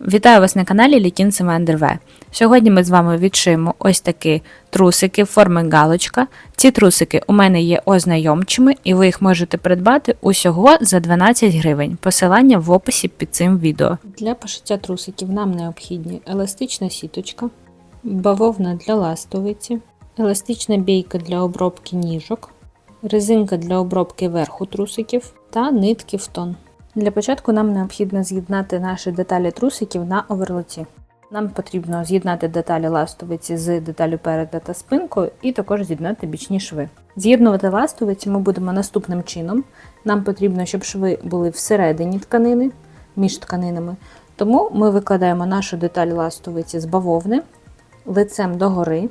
Вітаю вас на каналі Літінцева Андерве. Сьогодні ми з вами відшиємо ось такі трусики форми галочка. Ці трусики у мене є ознайомчими, і ви їх можете придбати усього за 12 гривень. Посилання в описі під цим відео. Для пошиття трусиків нам необхідні еластична сіточка, бавовна для ластовиці, еластична бійка для обробки ніжок, резинка для обробки верху трусиків та нитки в тон. Для початку нам необхідно з'єднати наші деталі трусиків на оверлоці. Нам потрібно з'єднати деталі ластовиці з деталю переда та спинкою і також з'єднати бічні шви. З'єднувати ластовиці ми будемо наступним чином. Нам потрібно, щоб шви були всередині тканини, між тканинами. Тому ми викладаємо нашу деталь ластовиці з бавовни лицем догори.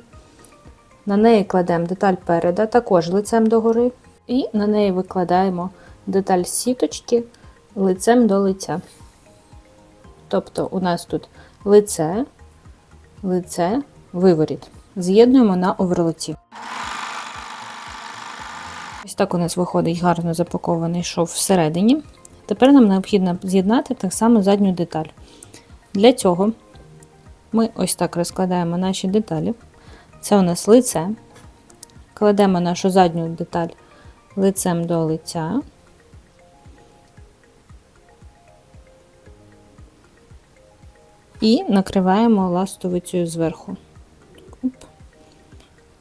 На неї кладемо деталь переда, також лицем догори. І на неї викладаємо деталь сіточки лицем до лиця. Тобто у нас тут лице, лице, виворіт. З'єднуємо на оверлоці. Ось так у нас виходить гарно запакований шов всередині. Тепер нам необхідно з'єднати так само задню деталь. Для цього ми ось так розкладаємо наші деталі. Це у нас лице. Кладемо нашу задню деталь лицем до лиця. І накриваємо ластовицею зверху.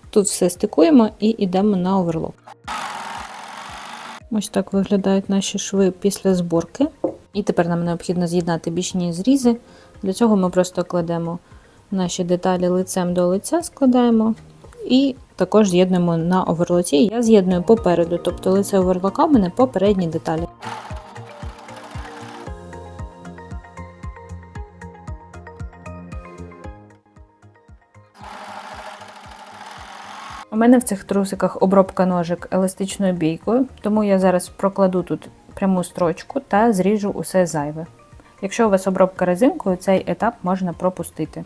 Тут все стикуємо і йдемо на оверлок. Ось так виглядають наші шви після зборки. І тепер нам необхідно з'єднати бічні зрізи. Для цього ми просто кладемо наші деталі лицем до лиця, складаємо і також з'єднуємо на оверлоці. Я з'єдную попереду, тобто лице оверлока в мене по передній деталі. У мене в цих трусиках обробка ножик еластичною бійкою, тому я зараз прокладу тут пряму строчку та зріжу усе зайве. Якщо у вас обробка резинкою, цей етап можна пропустити.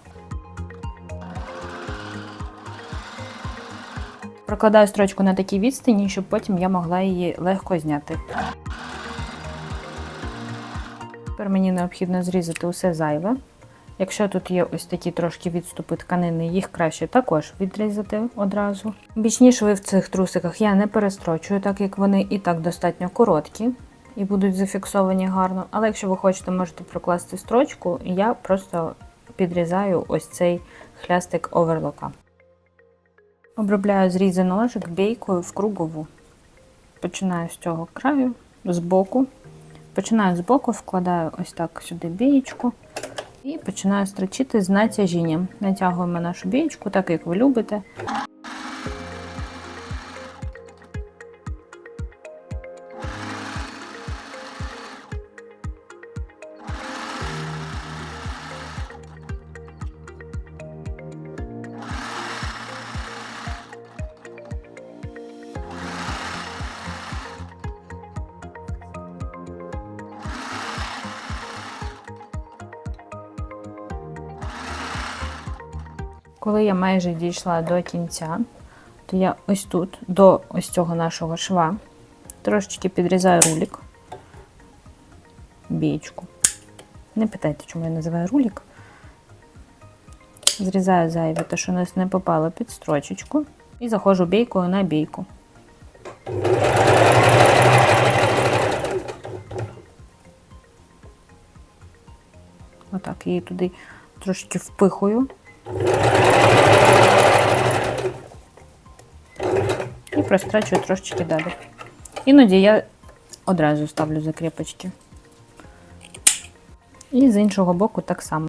Прокладаю строчку на такій відстані, щоб потім я могла її легко зняти. Тепер мені необхідно зрізати усе зайве. Якщо тут є ось такі трошки відступи тканини, їх краще також відрізати одразу. Бічні шви в цих трусиках я не перестрочую, так як вони і так достатньо короткі і будуть зафіксовані гарно. Але якщо ви хочете, можете прокласти строчку, я просто підрізаю ось цей хлястик оверлока. Обробляю зрізи ножик бійкою в кругову. Починаю з цього краю, з боку. Починаю з боку, вкладаю ось так сюди бієчку. І починаю строчити з натяжінням. Натягуємо нашу бієчку, так як ви любите. Коли я майже дійшла до кінця, то я ось тут, до ось цього нашого шва, трошечки підрізаю рулік, бієчку. Не питайте, чому я називаю рулік. Зрізаю зайве, те, що у нас не попало під строчечку, і заходжу бійкою на бійку. Отак, її туди трошки впихую. Прострачую трошечки далі. Іноді я одразу ставлю закріпочки. І з іншого боку так само.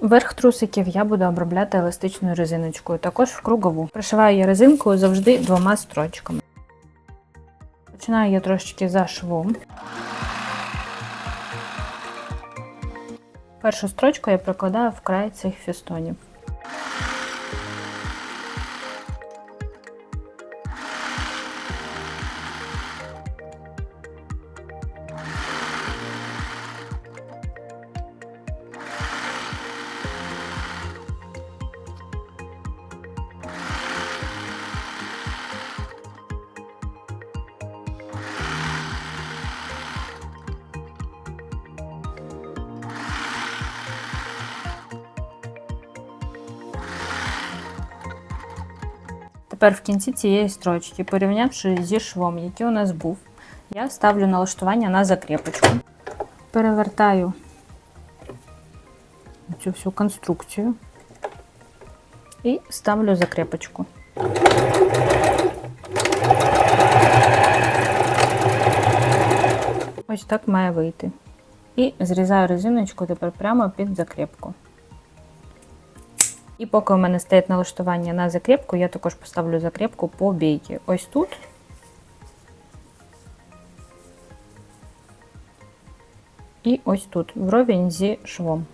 Верх трусиків я буду обробляти еластичною резиночкою, також в кругову. Пришиваю я резинкою завжди двома строчками. Починаю я трошечки за швом. Першу строчку я прокладаю в край цих фістонів. Тепер в кінці цієї строчки, порівнявши зі швом, який у нас був, я ставлю налаштування на закріпочку. Перевертаю цю всю конструкцію і ставлю закріпочку. Ось так має вийти. І зрізаю резиночку тепер прямо під закріпку. І поки у мене стоїть налаштування на закріпку, я також поставлю закріпку по бійці. Ось тут. І ось тут, вровень зі швом.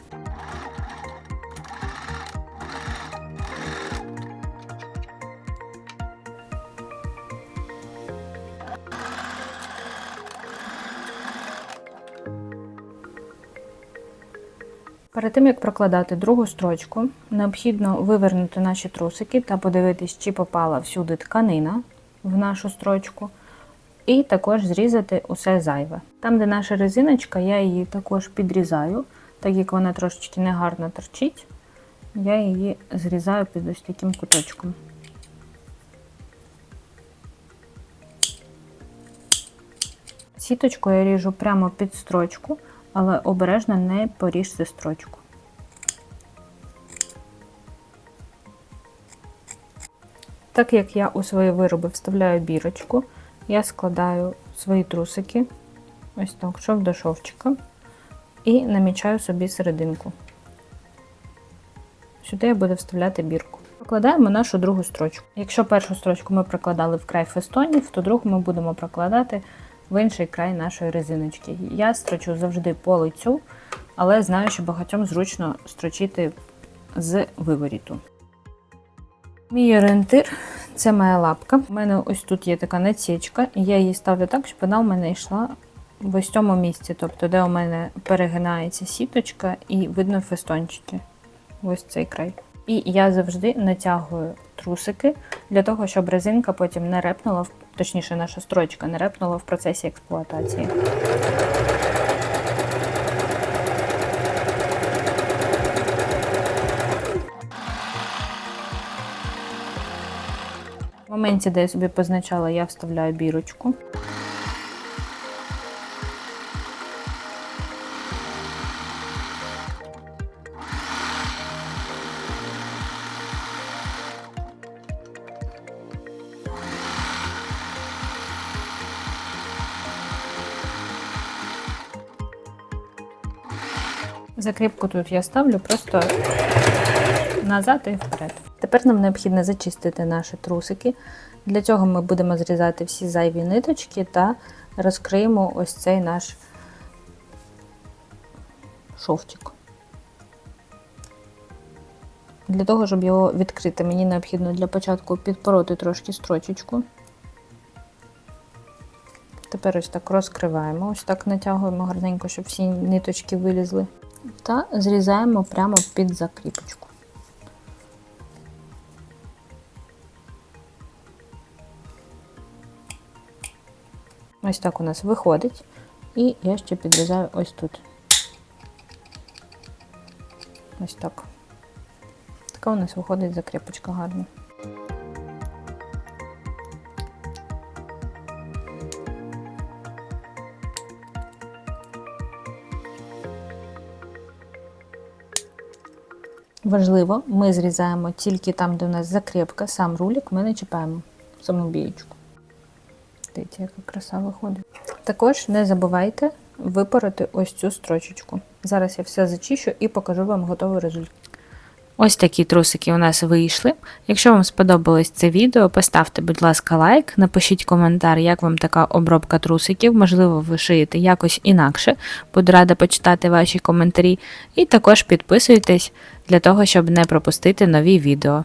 Перед тим як прокладати другу строчку, необхідно вивернути наші трусики та подивитись, чи попала всюди тканина в нашу строчку, і також зрізати усе зайве. Там, де наша резиночка, я її також підрізаю, так як вона трошечки негарно торчить, я її зрізаю під ось таким куточком. Сіточку я ріжу прямо під строчку, але обережно не поріжте строчку. Так як я у свої вироби вставляю бірочку, я складаю свої трусики, ось так, шов до шовчика, і намічаю собі серединку. Сюди я буду вставляти бірку. Прокладаємо нашу другу строчку. Якщо першу строчку ми прокладали в край фестонів, то другу ми будемо прокладати в інший край нашої резиночки. Я строчу завжди по лицю, але знаю, що багатьом зручно строчити з виворіту. Мій орієнтир це моя лапка. У мене ось тут є така насічка, і я її ставлю так, щоб вона у мене йшла в ось цьому місці, тобто де у мене перегинається сіточка і видно фестончики. Ось цей край. І я завжди натягую трусики для того, щоб резинка потім не репнула, точніше, наша строчка не репнула в процесі експлуатації. В моменті, де я собі позначала, я вставляю бірочку. Закріпку тут я ставлю просто назад і вперед. Тепер нам необхідно зачистити наші трусики. Для цього ми будемо зрізати всі зайві ниточки та розкриємо ось цей наш шовчик. Для того, щоб його відкрити, мені необхідно для початку підпороти трошки строчечку. Тепер ось так розкриваємо, ось так натягуємо гарненько, щоб всі ниточки вилізли. Та зрізаємо прямо під закріпочку. Ось так у нас виходить. І я ще підрізаю ось тут. Ось так. Така у нас виходить закріпочка гарна. Важливо, ми зрізаємо тільки там, де у нас закріпка, сам рулік, ми не чіпаємо саму бієчку. Дивіться, яка краса виходить. Також не забувайте випороти ось цю строчечку. Зараз я все зачищу і покажу вам готовий результат. Ось такі трусики у нас вийшли. Якщо вам сподобалось це відео, поставте, будь ласка, лайк, напишіть коментар, як вам така обробка трусиків, можливо, ви шиєте якось інакше. Буду рада почитати ваші коментарі. І також підписуйтесь для того, щоб не пропустити нові відео.